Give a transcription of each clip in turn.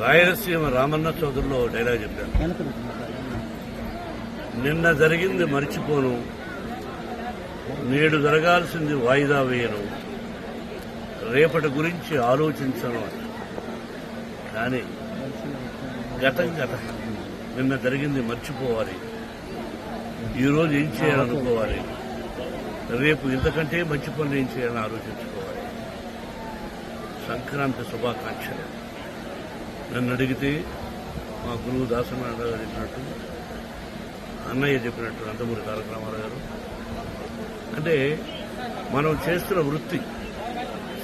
Rayalaseema Ramanna చౌదరిలో dialogue చెప్పాను నిన్న జరిగింది మర్చిపోను. నేడు జరగాల్సింది వాయిదా వేయను. రేపటి గురించి ఆలోచించను కానీ గతం గతం నిన్న జరిగింది మర్చిపోవాలి. ఈరోజు ఏం చేయాలనుకోవాలి? రేపు ఇంతకంటే మంచి పనులు ఏం చేయాలని ఆలోచించుకోవాలి. సంక్రాంతి శుభాకాంక్షలు. నన్ను అడిగితే మా గురువు దాసనారాయణ గారు చెప్పినట్టు అన్నయ్య చెప్పినట్టు నందమూరి తారక రామారావు గారు. అంటే మనం చేస్తున్న వృత్తి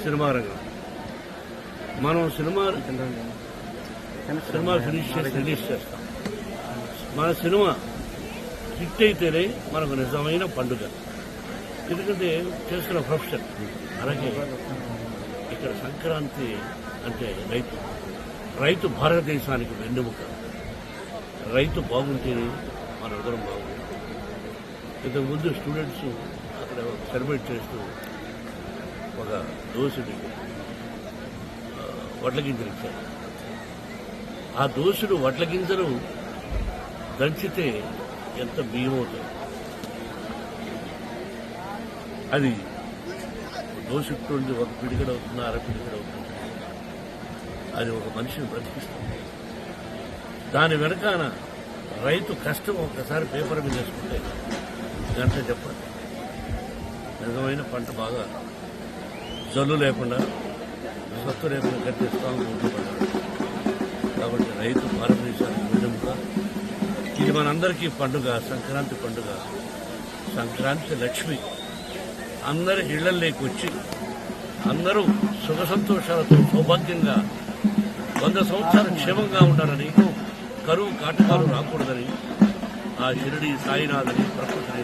సినిమా రంగం. మనం సినిమా సినిమా ఫినిష్ చేసి రిలీజ్ చేస్తాం. మన సినిమా హిట్ అయితేనే మనకు నిజమైన పండుగ. ఎందుకంటే చేస్తున్న ప్రొఫెషన్. అలాగే ఇక్కడ సంక్రాంతి అంటే రైతు. రైతు భారతదేశానికి వెన్నెముక. రైతు బాగుంటేనే మనందరం బాగుంటుంది ఇంతకుముందు స్టూడెంట్స్ అక్కడ సెలబ్రేట్ చేస్తూ ఒక దోసుడి వడ్ల గింజలు ఇచ్చారు. ఆ దోసుడు వడ్ల గింజలు దంచితే ఎంత బియ్యం అవుతుంది? అది దోసుకుంది ఒక పిడిగడ అవుతుంది అర పిడిగడ అవుతుంది. అది ఒక మనిషిని బ్రతికిస్తుంది. దాని వెనకాన రైతు కష్టం ఒక్కసారి పేపర్ మీద వేసుకుంటే గంట చెప్పాలి. నిజమైన పంట బాగా జల్లు లేకుండా సత్తు లేకుండా గట్టి స్ట్రాంగ్ కాబట్టి రైతు భారతదేశానికి విధముగా ఇది మనందరికీ పండుగ సంక్రాంతి పండుగ సంక్రాంతి లక్ష్మి. అందరి ఇళ్ళలోకి వచ్చి అందరూ సుఖ సంతోషాలతో సౌభాగ్యంగా వంద సంవత్సరాలు క్షేమంగా ఉండాలని కరువు కాటకాలు రాకూడదని ఆ షిరిడి సాయినాథని ప్రకృతిని